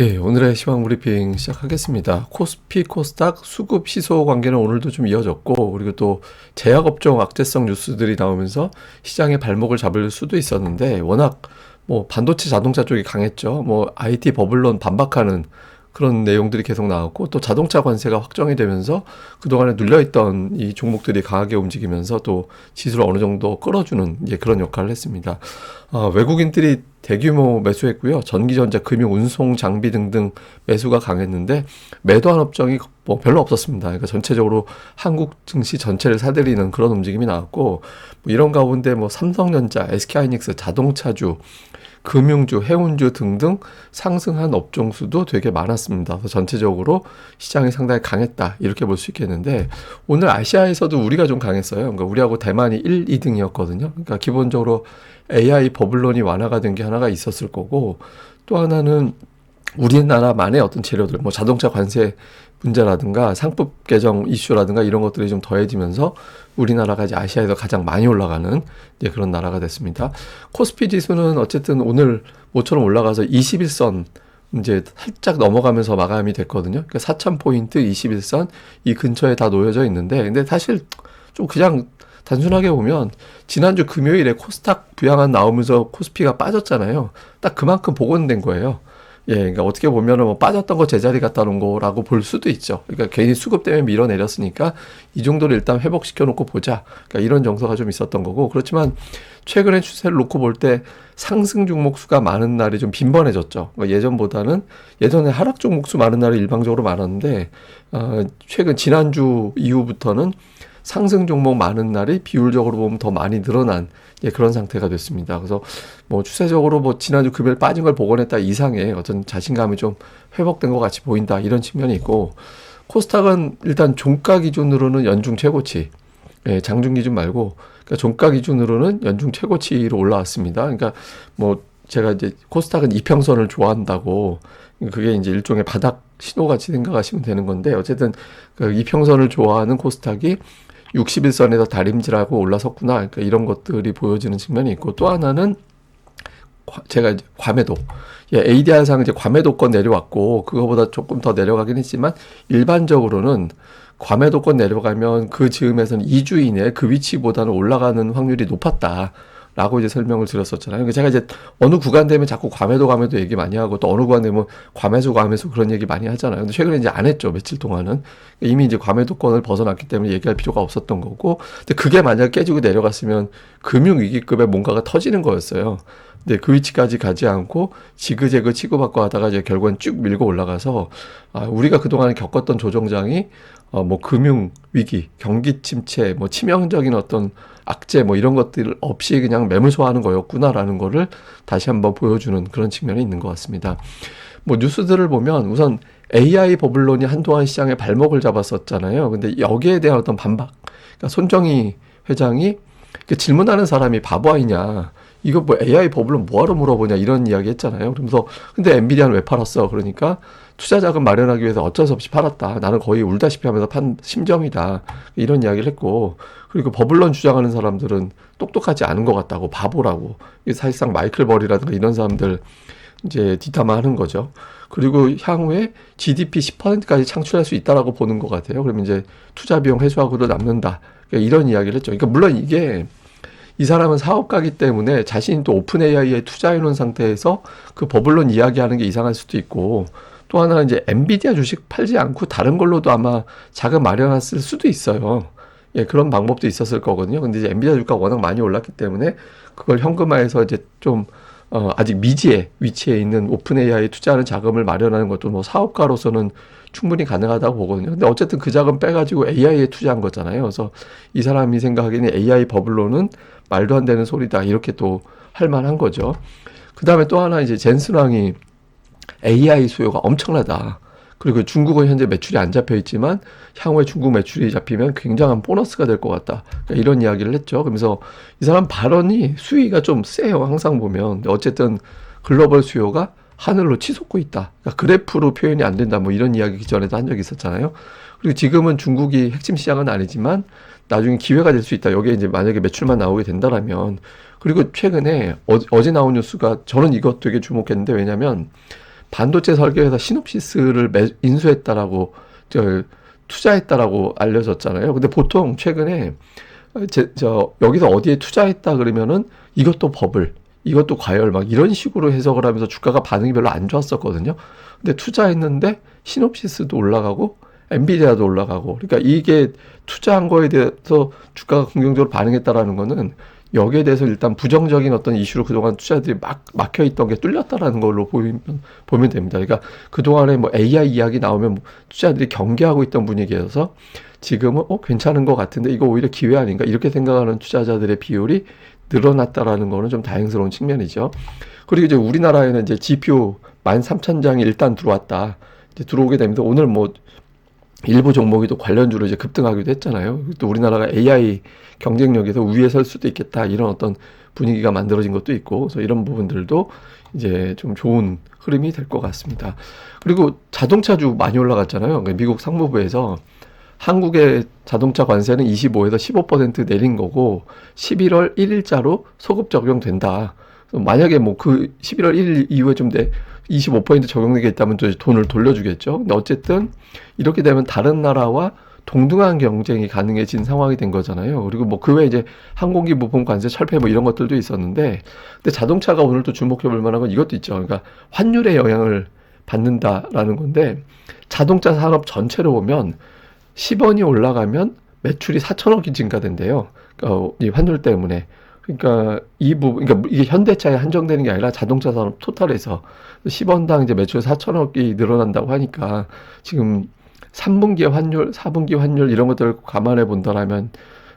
예, 오늘의 시황 브리핑 시작하겠습니다. 코스피, 코스닥, 수급 시소 관계는 오늘도 좀 이어졌고, 그리고 또 제약업종 악재성 뉴스들이 나오면서 시장의 발목을 잡을 수도 있었는데, 워낙 뭐 반도체 자동차 쪽이 강했죠. 뭐 IT 버블론 반박하는 그런 내용들이 계속 나왔고 또 자동차 관세가 확정이 되면서 그동안에 눌려있던 이 종목들이 강하게 움직이면서 또 지수를 어느 정도 끌어주는 이제 그런 역할을 했습니다. 어, 외국인들이 대규모 매수했고요. 전기전자, 금융, 운송, 장비 등등 매수가 강했는데 매도한 업종이 뭐 별로 없었습니다. 그러니까 전체적으로 한국 증시 전체를 사들이는 그런 움직임이 나왔고 뭐 이런 가운데 뭐 삼성전자, SK하이닉스, 자동차주 금융주, 해운주 등등 상승한 업종 수도 되게 많았습니다. 그래서 전체적으로 시장이 상당히 강했다. 이렇게 볼 수 있겠는데 오늘 아시아에서도 우리가 좀 강했어요. 그러니까 우리하고 대만이 1, 2등이었거든요. 그러니까 기본적으로 AI 버블론이 완화가 된 게 하나가 있었을 거고 또 하나는 우리나라만의 어떤 재료들, 뭐 자동차 관세 문제라든가 상법 개정 이슈라든가 이런 것들이 좀 더해지면서 우리나라가 이제 아시아에서 가장 많이 올라가는 이제 그런 나라가 됐습니다. 코스피 지수는 어쨌든 오늘 모처럼 올라가서 21선 이제 살짝 넘어가면서 마감이 됐거든요. 그러니까 4,000포인트 21선 이 근처에 다 놓여져 있는데 근데 사실 좀 그냥 단순하게 보면 지난주 금요일에 코스닥 부양안 나오면서 코스피가 빠졌잖아요. 딱 그만큼 복원된 거예요. 예, 그러니까 어떻게 보면은 뭐 빠졌던 거 제자리 갖다 놓은 거라고 볼 수도 있죠. 그러니까 괜히 수급 때문에 밀어내렸으니까 이 정도를 일단 회복시켜 놓고 보자. 그러니까 이런 정서가 좀 있었던 거고 그렇지만 최근의 추세를 놓고 볼 때 상승 종목 수가 많은 날이 좀 빈번해졌죠. 그러니까 예전보다는 예전에 하락 종목 수 많은 날이 일방적으로 많았는데 어, 최근 지난주 이후부터는 상승 종목 많은 날이 비율적으로 보면 더 많이 늘어난 예, 그런 상태가 됐습니다. 그래서 뭐 추세적으로 뭐 지난주 금요일 빠진 걸 복원했다 이상의 어떤 자신감이 좀 회복된 것 같이 보인다 이런 측면이 있고 코스닥은 일단 종가 기준으로는 연중 최고치, 예, 장중 기준 말고 그러니까 종가 기준으로는 연중 최고치로 올라왔습니다. 그러니까 뭐 제가 이제 코스닥은 이평선을 좋아한다고 그게 이제 일종의 바닥 신호같이 생각하시면 되는 건데 어쨌든 그 이평선을 좋아하는 코스닥이 61선에서 다림질하고 올라섰구나. 그러니까 이런 것들이 보여지는 측면이 있고 또 하나는 제가 이제 과매도 예, ADR상 이제 과매도권 내려왔고 그거보다 조금 더 내려가긴 했지만 일반적으로는 과매도권 내려가면 그 즈음에서는 2주 이내 그 위치보다는 올라가는 확률이 높았다. 라고 이제 설명을 드렸었잖아요. 그러니까 제가 이제 어느 구간 되면 자꾸 과매도 과매도 얘기 많이 하고 또 어느 구간 되면 과매수 과매수 그런 얘기 많이 하잖아요. 근데 최근에 이제 안 했죠. 며칠 동안은. 이미 이제 과매도권을 벗어났기 때문에 얘기할 필요가 없었던 거고. 근데 그게 만약 깨지고 내려갔으면 금융위기급의 뭔가가 터지는 거였어요. 근데 그 위치까지 가지 않고 지그재그 치고받고 하다가 이제 결국엔 쭉 밀고 올라가서 아, 우리가 그동안 겪었던 조정장이 어, 뭐 금융 위기, 경기 침체, 뭐 치명적인 어떤 악재 뭐 이런 것들 없이 그냥 매물 소화하는 거였구나라는 거를 다시 한번 보여주는 그런 측면이 있는 것 같습니다. 뭐 뉴스들을 보면 우선 AI 버블론이 한동안 시장에 발목을 잡았었잖아요. 근데 여기에 대한 어떤 반박. 그러니까 손정희 회장이 그 질문하는 사람이 바보 아니냐. 이거 뭐 AI 버블론 뭐하러 물어보냐 이런 이야기 했잖아요. 그러면서 근데 엔비디아는 왜 팔았어? 그러니까 투자 자금 마련하기 위해서 어쩔 수 없이 팔았다. 나는 거의 울다시피 하면서 판 심정이다. 이런 이야기를 했고 그리고 버블론 주장하는 사람들은 똑똑하지 않은 것 같다고 바보라고. 사실상 마이클 버리라든가 이런 사람들 이제 뒷담화하는 거죠. 그리고 향후에 GDP 10%까지 창출할 수 있다라고 보는 것 같아요. 그러면 이제 투자 비용 회수하고도 남는다. 그러니까 이런 이야기를 했죠. 그러니까 물론 이게 이 사람은 사업가기 때문에 자신이 또 오픈 AI에 투자해 놓은 상태에서 그 버블론 이야기하는 게 이상할 수도 있고 또 하나는 이제 엔비디아 주식 팔지 않고 다른 걸로도 아마 자금 마련했을 수도 있어요. 예, 그런 방법도 있었을 거거든요. 근데 이제 엔비디아 주가가 워낙 많이 올랐기 때문에 그걸 현금화해서 이제 좀 어, 아직 미지의 위치에 있는 오픈 AI에 투자하는 자금을 마련하는 것도 뭐 사업가로서는 충분히 가능하다고 보거든요. 근데 어쨌든 그 자금 빼가지고 AI에 투자한 거잖아요. 그래서 이 사람이 생각하기에는 AI 버블로는 말도 안 되는 소리다. 이렇게 또 할 만한 거죠. 그 다음에 또 하나 이제 젠스랑이 AI 수요가 엄청나다. 그리고 중국은 현재 매출이 안 잡혀 있지만 향후에 중국 매출이 잡히면 굉장한 보너스가 될 것 같다. 그러니까 이런 이야기를 했죠. 그러면서 이 사람 발언이 수위가 좀 세요. 항상 보면 어쨌든 글로벌 수요가 하늘로 치솟고 있다. 그러니까 그래프로 표현이 안 된다. 뭐 이런 이야기 기전에도 한 적이 있었잖아요. 그리고 지금은 중국이 핵심 시장은 아니지만 나중에 기회가 될 수 있다. 여기에 이제 만약에 매출만 나오게 된다라면 그리고 최근에 어, 제 나온 뉴스가 저는 이것 되게 주목했는데 왜냐면 반도체 설계회사 시놉시스를 매, 인수했다라고 저 투자했다라고 알려졌잖아요. 근데 보통 최근에 제, 저 여기서 어디에 투자했다 그러면은 이것도 버블, 이것도 과열 막 이런 식으로 해석을 하면서 주가가 반응이 별로 안 좋았었거든요. 근데 투자했는데 시놉시스도 올라가고 엔비디아도 올라가고 그러니까 이게 투자한 거에 대해서 주가가 긍정적으로 반응했다라는 거는 여기에 대해서 일단 부정적인 어떤 이슈로 그동안 투자들이 막 막혀 있던 게 뚫렸다라는 걸로 보이면 보면 됩니다. 그러니까 그동안에 뭐 AI 이야기 나오면 뭐 투자들이 경계하고 있던 분위기여서 지금은 어 괜찮은 것 같은데 이거 오히려 기회 아닌가 이렇게 생각하는 투자자들의 비율이 늘어났다라는 거는 좀 다행스러운 측면이죠. 그리고 이제 우리나라에는 이제 GPU 13,000장이 일단 들어왔다. 이제 들어오게 됩니다. 오늘 뭐 일부 종목이 또 관련주로 이제 급등하기도 했잖아요. 또 우리나라가 AI 경쟁력에서 위에 설 수도 있겠다. 이런 어떤 분위기가 만들어진 것도 있고, 그래서 이런 부분들도 이제 좀 좋은 흐름이 될 것 같습니다. 그리고 자동차주 많이 올라갔잖아요. 그러니까 미국 상무부에서 한국의 자동차 관세는 25에서 15% 내린 거고 11월 1일자로 소급 적용된다. 만약에 뭐 그 11월 1일 이후에 좀 내, 25% 적용되게 있다면 또 돈을 돌려주겠죠. 근데 어쨌든 이렇게 되면 다른 나라와 동등한 경쟁이 가능해진 상황이 된 거잖아요. 그리고 뭐 그 외에 이제 항공기 부품 관세 철폐 뭐 이런 것들도 있었는데, 근데 자동차가 오늘 또 주목해 볼 만한 건 이것도 있죠. 그러니까 환율의 영향을 받는다라는 건데, 자동차 산업 전체로 보면 10원이 올라가면 매출이 4천억이 증가된대요. 그러니까 이 환율 때문에. 그러니까 이 부분, 그러니까 이게 현대차에 한정되는 게 아니라 자동차 산업 토탈에서 10원당 이제 매출 4천억이 늘어난다고 하니까 지금 3분기 환율, 4분기 환율 이런 것들을 감안해 본다라면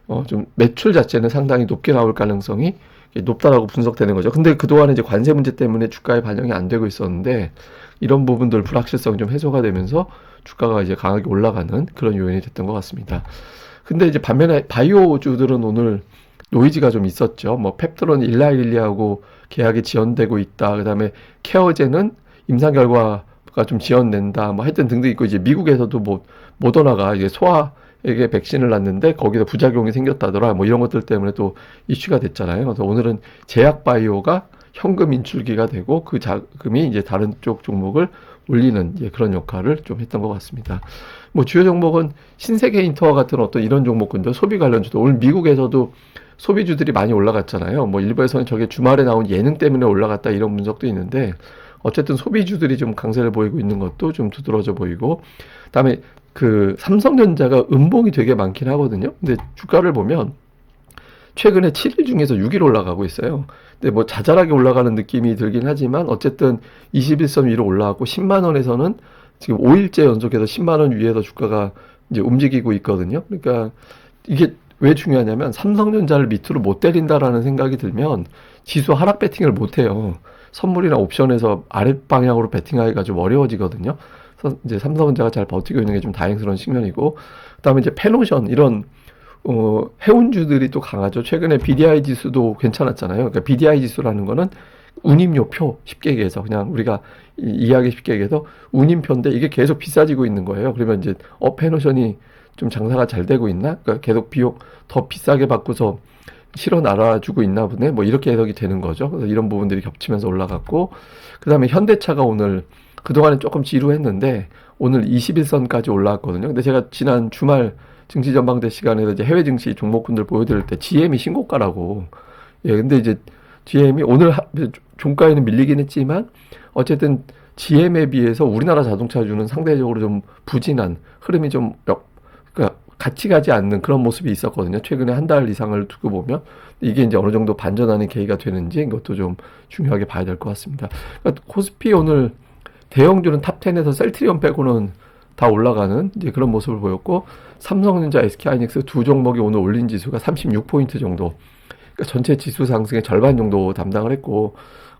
어, 좀 매출 자체는 상당히 높게 나올 가능성이 높다라고 분석되는 거죠. 근데 그동안에 이제 관세 문제 때문에 주가에 반영이 안 되고 있었는데 이런 부분들 불확실성이 좀 해소가 되면서 주가가 이제 강하게 올라가는 그런 요인이 됐던 것 같습니다. 근데 이제 반면에 바이오주들은 오늘 노이즈가 좀 있었죠. 뭐 펩트론 일라일리하고 계약이 지연되고 있다. 그다음에 케어제는 임상 결과가 좀 지연된다. 뭐 하여튼 등등 있고 이제 미국에서도 뭐 모더나가 이제 소아에게 백신을 놨는데 거기서 부작용이 생겼다더라. 뭐 이런 것들 때문에 또 이슈가 됐잖아요. 그래서 오늘은 제약 바이오가 현금 인출기가 되고 그 자금이 이제 다른 쪽 종목을 올리는 이제 그런 역할을 좀 했던 것 같습니다. 뭐 주요 종목은 신세계 인터와 같은 어떤 이런 종목군들 소비 관련주도 오늘 미국에서도 소비주들이 많이 올라갔잖아요. 뭐 일부에서는 저게 주말에 나온 예능 때문에 올라갔다 이런 분석도 있는데 어쨌든 소비주들이 좀 강세를 보이고 있는 것도 좀 두드러져 보이고 그다음에 그 삼성전자가 음봉이 되게 많긴 하거든요. 근데 주가를 보면 최근에 7일 중에서 6일 올라가고 있어요. 근데 뭐 자잘하게 올라가는 느낌이 들긴 하지만 어쨌든 21선 위로 올라왔고 10만 원에서는 지금 5일째 연속해서 10만 원 위에서 주가가 이제 움직이고 있거든요. 그러니까 이게 왜 중요하냐면 삼성전자를 밑으로 못 때린다라는 생각이 들면 지수 하락 배팅을 못 해요. 선물이나 옵션에서 아랫 방향으로 배팅하기가 좀 어려워지거든요. 그래서 이제 삼성전자가 잘 버티고 있는 게 좀 다행스러운 측면이고, 그다음에 이제 페노션 이런 어, 해운주들이 또 강하죠. 최근에 BDI 지수도 괜찮았잖아요. 그러니까 BDI 지수라는 거는 운임료표 쉽게 얘기해서 그냥 우리가 이해하기 쉽게 얘기해서 운임표인데 이게 계속 비싸지고 있는 거예요. 그러면 이제 어 페노션이 좀 장사가 잘 되고 있나? 그러니까 계속 비용 더 비싸게 받고서 실어 날아주고 있나 보네. 뭐 이렇게 해석이 되는 거죠. 그래서 이런 부분들이 겹치면서 올라갔고 그다음에 현대차가 오늘 그동안에 조금 지루했는데 오늘 21선까지 올라왔거든요. 근데 제가 지난 주말 증시 전망대 시간에서 이제 해외 증시 종목군들 보여드릴 때 GM이 신고가라고. 예, 근데 이제 GM이 오늘 종가에는 밀리긴 했지만 어쨌든 GM에 비해서 우리나라 자동차주는 상대적으로 좀 부진한 흐름이 좀 그러니까 같이 가지 않는 그런 모습이 있었거든요. 최근에 한 달 이상을 두고 보면 이게 이제 어느 정도 반전하는 계기가 되는지 이것도 좀 중요하게 봐야 될 것 같습니다. 그러니까 코스피 오늘 대형주는 탑 10에서 셀트리온 빼고는 다 올라가는 이제 그런 모습을 보였고 삼성전자, SK하이닉스 두 종목이 오늘 올린 지수가 36포인트 정도. 그러니까 전체 지수 상승의 절반 정도 담당을 했고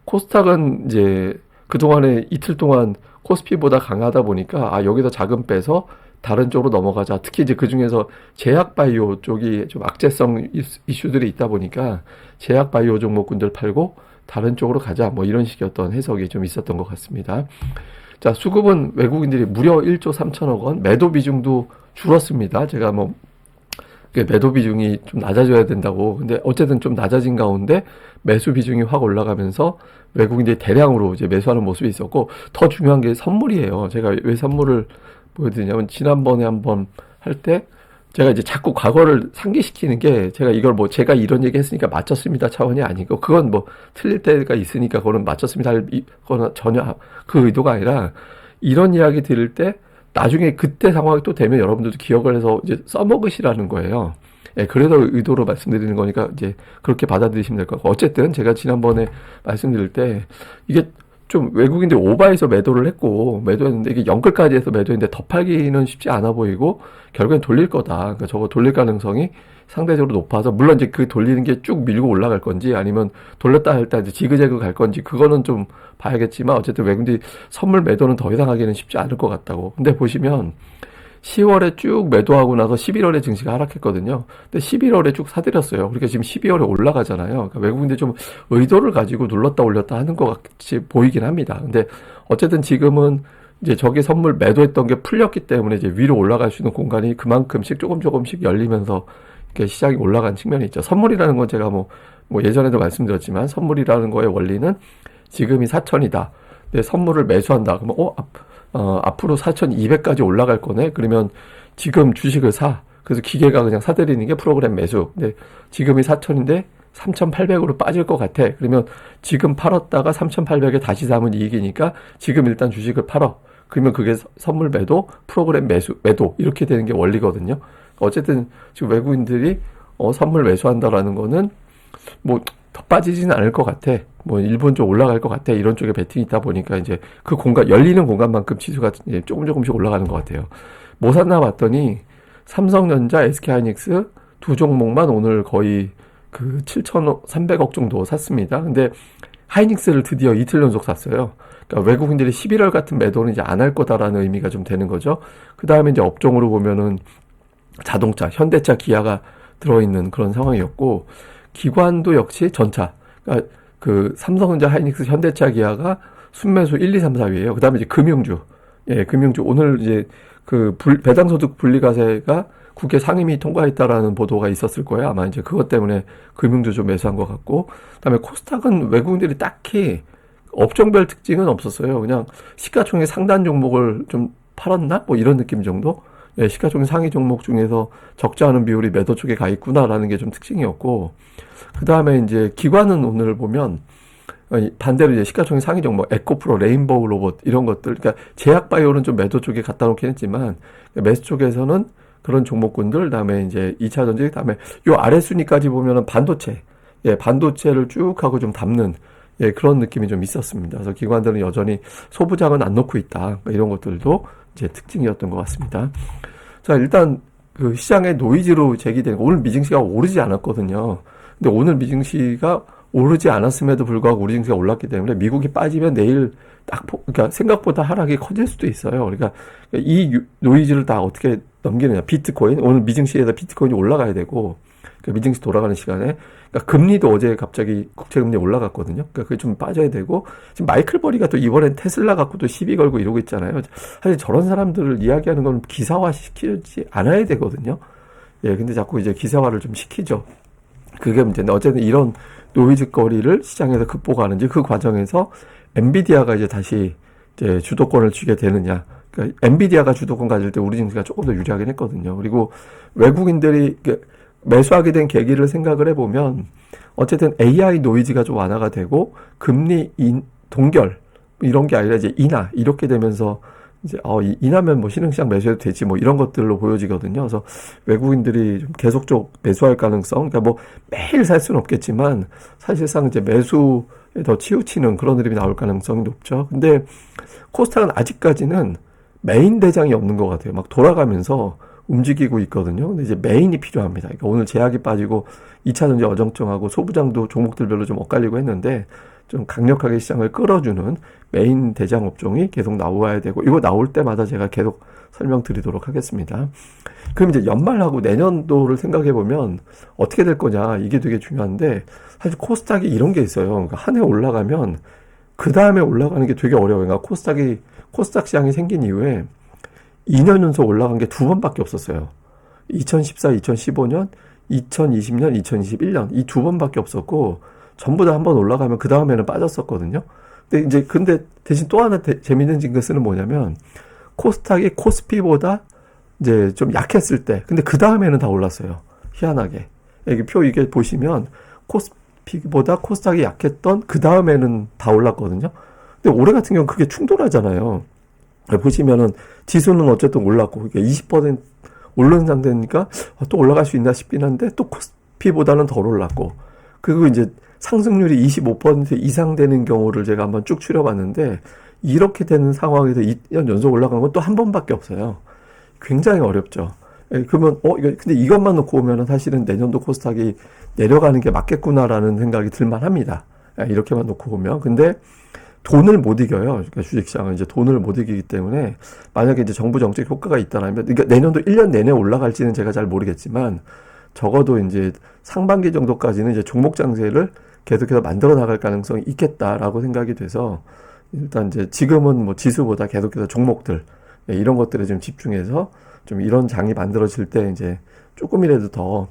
코스닥은 이제 그동안에 이틀 동안 코스피보다 강하다 보니까 아 여기서 자금 빼서 다른 쪽으로 넘어가자. 특히 이제 그 중에서 제약 바이오 쪽이 좀 악재성 이슈들이 있다 보니까 제약 바이오 종목군들 팔고 다른 쪽으로 가자. 뭐 이런 식의 어떤 해석이 좀 있었던 것 같습니다. 자, 수급은 외국인들이 무려 1조 3천억 원, 매도 비중도 줄었습니다. 제가 뭐그 매도 비중이 좀 낮아져야 된다고. 근데 어쨌든 좀 낮아진 가운데 매수 비중이 확 올라가면서 외국인들이 대량으로 이제 매수하는 모습이 있었고 더 중요한 게 선물이에요. 제가 왜 선물을 보여드리냐면 지난번에 한번 할 때 제가 이제 자꾸 과거를 상기시키는 게 제가 이걸 뭐 제가 이런 얘기 했으니까 맞췄습니다 차원이 아니고 그건 뭐 틀릴 때가 있으니까 그거는 맞췄습니다 할 이- 그거는 전혀 그 의도가 아니라 이런 이야기 들을 때 나중에 그때 상황이 또 되면 여러분들도 기억을 해서 이제 써먹으시라는 거예요. 예, 그래서 의도로 말씀드리는 거니까 이제 그렇게 받아들이시면 될 것 같고 어쨌든 제가 지난번에 말씀드릴 때 이게 좀 외국인들이 오바해서 매도를 했고 매도했는데 이게 영끌까지 해서 매도했는데 더 팔기는 쉽지 않아 보이고 결국엔 돌릴 거다. 그러니까 저거 돌릴 가능성이 상대적으로 높아서 물론 이제 그 돌리는 게 쭉 밀고 올라갈 건지 아니면 돌렸다 할 때 이제 지그재그 갈 건지 그거는 좀 봐야겠지만 어쨌든 외국인들이 선물 매도는 더 이상 하기는 쉽지 않을 것 같다고. 근데 보시면 10월에 쭉 매도하고 나서 11월에 증시가 하락했거든요. 근데 11월에 쭉 사들였어요. 그러니까 지금 12월에 올라가잖아요. 그러니까 외국인들이 좀 의도를 가지고 눌렀다 올렸다 하는 것 같이 보이긴 합니다. 근데 어쨌든 지금은 이제 저기 선물 매도했던 게 풀렸기 때문에 이제 위로 올라갈 수 있는 공간이 그만큼씩 조금 조금씩 열리면서 이렇게 시장이 올라간 측면이 있죠. 선물이라는 건 제가 뭐, 뭐 예전에도 말씀드렸지만 선물이라는 거의 원리는 지금이 4천이다. 내 선물을 매수한다. 그러면 어, 앞, 어, 앞으로 4,200까지 올라갈 거네. 그러면 지금 주식을 사. 그래서 기계가 그냥 사들이는 게 프로그램 매수. 근데 지금이 4천인데 3,800으로 빠질 것 같아. 그러면 지금 팔았다가 3,800에 다시 사면 이익이니까 지금 일단 주식을 팔어. 그러면 그게 서- 선물 매도, 프로그램 매수, 매도 이렇게 되는 게 원리거든요. 어쨌든 지금 외국인들이 어, 선물 매수한다라는 거는 뭐 더 빠지지는 않을 것 같아. 뭐 일본 쪽 올라갈 것 같아. 이런 쪽에 베팅이 있다 보니까 이제 그 공간 열리는 공간만큼 지수가 조금 조금씩 올라가는 것 같아요. 뭐 샀나 봤더니 삼성전자, SK하이닉스 두 종목만 오늘 거의 그 7,300억 정도 샀습니다. 근데 하이닉스를 드디어 이틀 연속 샀어요. 그러니까 외국인들이 11월 같은 매도는 이제 안 할 거다라는 의미가 좀 되는 거죠. 그 다음에 이제 업종으로 보면은 자동차, 현대차, 기아가 들어있는 그런 상황이었고, 기관도 역시 전차. 그러니까 그 삼성전자, 하이닉스, 현대차, 기아가 순매수 1, 2, 3, 4위예요. 그 다음에 이제 금융주. 예, 금융주. 오늘 이제 그 불, 배당소득 분리과세가 국회 상임위 통과했다라는 보도가 있었을 거예요. 아마 이제 그것 때문에 금융주 좀 매수한 것 같고. 그 다음에 코스닥은 외국인들이 딱히 업종별 특징은 없었어요. 그냥 시가총액 상단 종목을 좀 팔았나? 뭐 이런 느낌 정도? 예, 시가총액 상위 종목 중에서 적지 않은 비율이 매도 쪽에 가 있구나라는 게 좀 특징이었고, 그 다음에 이제 기관은 오늘 보면, 아니, 반대로 이제 시가총액 상위 종목, 에코프로, 레인보우 로봇, 이런 것들, 그러니까 제약바이오는 좀 매도 쪽에 갖다 놓긴 했지만, 매수 쪽에서는 그런 종목군들, 그다음에 이제 2차 전지, 그다음에 요 아래 순위까지 보면은 반도체, 예, 반도체를 쭉 하고 좀 담는, 예, 그런 느낌이 좀 있었습니다. 그래서 기관들은 여전히 소부장은 안 놓고 있다. 이런 것들도 이 제 특징이었던 것 같습니다. 자, 일단 그 시장의 노이즈로 제기된 거, 오늘 미증시가 오르지 않았거든요. 근데 오늘 미증시가 오르지 않았음에도 불구하고 우리 증시가 올랐기 때문에 미국이 빠지면 내일 딱, 포- 그러니까 생각보다 하락이 커질 수도 있어요. 그러니까 이 유- 노이즈를 다 어떻게 넘기느냐. 비트코인, 오늘 미증시에서 비트코인이 올라가야 되고, 그 미증시 돌아가는 시간에, 그러니까 금리도 어제 갑자기 국채 금리 올라갔거든요. 그러니까 그게 좀 빠져야 되고, 지금 마이클 버리가 또 이번엔 테슬라 갖고 또 시비 걸고 이러고 있잖아요. 사실 저런 사람들을 이야기하는 건 기사화 시키지 않아야 되거든요. 예, 근데 자꾸 이제 기사화를 좀 시키죠. 그게 문제인데 어쨌든 이런 노이즈 거리를 시장에서 극복하는지 그 과정에서 엔비디아가 이제 다시 이제 주도권을 쥐게 되느냐. 그러니까 엔비디아가 주도권 가질 때 우리 증시가 조금 더 유리하긴 했거든요. 그리고 외국인들이 이렇게 매수하게 된 계기를 생각을 해보면 어쨌든 AI 노이즈가 좀 완화가 되고 금리 인, 동결 이런 게 아니라 이제 인하 이렇게 되면서 이제 어 이- 인하면 뭐 신흥시장 매수해도 되지 뭐 이런 것들로 보여지거든요. 그래서 외국인들이 좀 계속적 매수할 가능성, 그러니까 뭐 매일 살 수는 없겠지만 사실상 이제 매수에 더 치우치는 그런 흐름이 나올 가능성이 높죠. 근데 코스닥은 아직까지는 메인 대장이 없는 것 같아요. 막 돌아가면서 움직이고 있거든요. 근데 이제 메인이 필요합니다. 그러니까 오늘 제약이 빠지고 2차 전지 어정쩡하고 소부장도 종목들별로 좀 엇갈리고 했는데 좀 강력하게 시장을 끌어주는 메인 대장 업종이 계속 나와야 되고 이거 나올 때마다 제가 계속 설명드리도록 하겠습니다. 그럼 이제 연말하고 내년도를 생각해 보면 어떻게 될 거냐 이게 되게 중요한데 사실 코스닥이 이런 게 있어요. 그러니까 한 해 올라가면 그 다음에 올라가는 게 되게 어려워요. 그러니까 코스닥이 코스닥 시장이 생긴 이후에 2년 연속 올라간 게 두 번밖에 없었어요. 2014, 2015년, 2020년, 2021년 이 두 번밖에 없었고 전부 다 한 번 올라가면 그 다음에는 빠졌었거든요. 근데 이제 근데 대신 또 하나 대- 재밌는 징크스는 뭐냐면 코스닥이 코스피보다 이제 좀 약했을 때 근데 그 다음에는 다 올랐어요. 희한하게 여기 표 이게 보시면 코스피보다 코스닥이 약했던 그 다음에는 다 올랐거든요. 근데 올해 같은 경우 는 그게 충돌하잖아요. 보시면은 지수는 어쨌든 올랐고 그러니까 20% 오르는 상태니까 아, 또 올라갈 수 있나 싶긴 한데 또 코스피보다는 덜 올랐고 그리고 이제 상승률이 25% 이상 되는 경우를 제가 한번 쭉 추려봤는데 이렇게 되는 상황에서 2년 연속 올라간 건 또 한 번밖에 없어요. 굉장히 어렵죠. 예, 그러면 어 이거 근데 이것만 놓고 보면은 사실은 내년도 코스닥이 내려가는 게 맞겠구나라는 생각이 들만합니다. 예, 이렇게만 놓고 보면 근데 돈을 못 이겨요. 그러니까 주식시장은 이제 돈을 못 이기기 때문에 만약에 이제 정부 정책 효과가 있다라면 그러니까 내년도 1년 내내 올라갈지는 제가 잘 모르겠지만 적어도 이제 상반기 정도까지는 이제 종목 장세를 계속해서 만들어 나갈 가능성이 있겠다라고 생각이 돼서 일단 이제 지금은 뭐 지수보다 계속해서 종목들 예, 이런 것들에 좀 집중해서 좀 이런 장이 만들어질 때 이제 조금이라도 더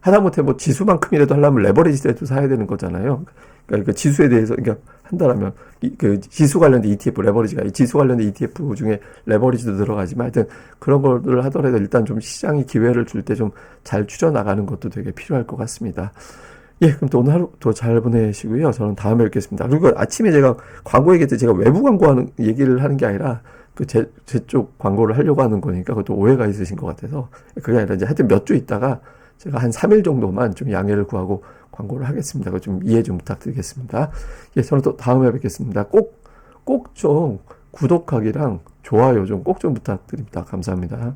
하다못해 뭐 지수만큼이라도 하려면 레버리지라도 사야 되는 거잖아요. 그러니까 그 지수에 대해서 그러니까 한다라면 이- 그 지수 관련된 ETF 레버리지가 이 지수 관련된 ETF 중에 레버리지도 들어가지만 하여튼 그런 거를 하더라도 일단 좀 시장이 기회를 줄 때 좀 잘 추져 나가는 것도 되게 필요할 것 같습니다. 예, 그럼 또 오늘 하루 더 잘 보내시고요. 저는 다음에 뵙겠습니다. 그리고 아침에 제가 광고 얘기할 때 제가 외부 광고하는 얘기를 하는 게 아니라 그제 광고를 하려고 하는 거니까 그것도 오해가 있으신 것 같아서 그게 아니라 이제 하여튼 몇 주 있다가 제가 한 3일 정도만 좀 양해를 구하고 광고를 하겠습니다. 좀 이해 좀 부탁드리겠습니다. 예, 저는 또 다음에 뵙겠습니다. 꼭, 꼭 좀 구독하기랑 좋아요 좀 꼭좀 부탁드립니다. 감사합니다.